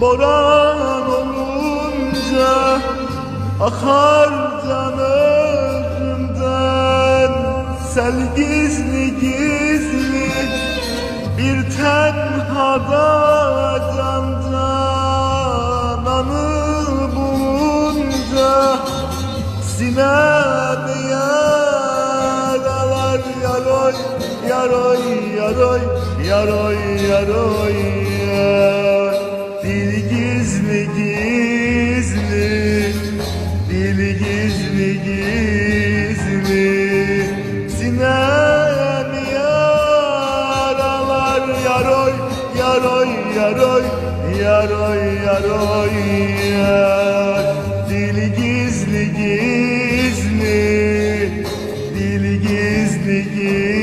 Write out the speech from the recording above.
boran olunca Akar can özümden. Sel gizli gizli Bir tenhada can cananı bulunca Sineme yaralar yaroy Yaroy yaroy yaroy yaroy gizli gizli. Dili gizli gizli. Sinem yaralar yaroy yaroy yaroy Yaroy yaroy. Yar Dili gizli gizli. Dili gizli gizli.